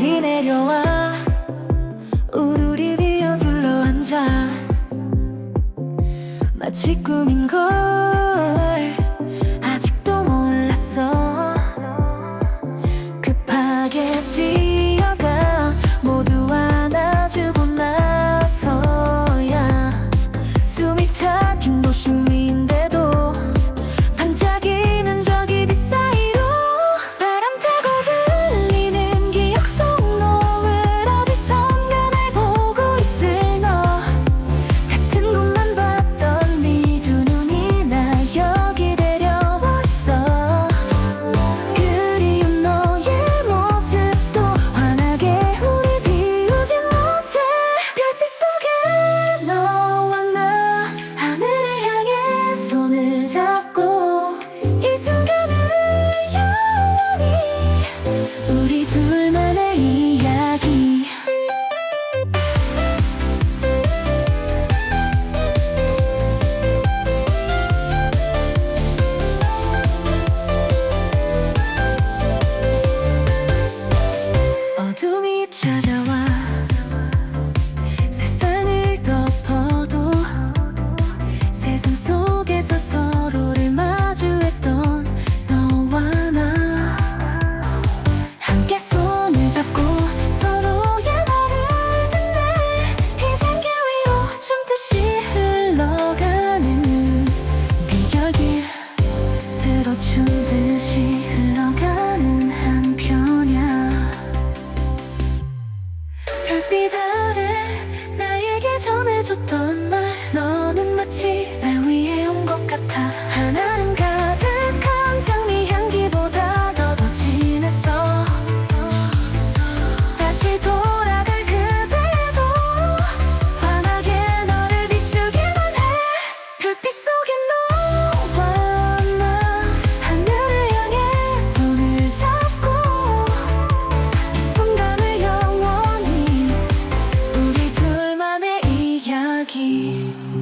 별이 내려와. 우두리 위어 둘러앉아. 마치 꿈인 걸 해줬던 말 너는 마치 key.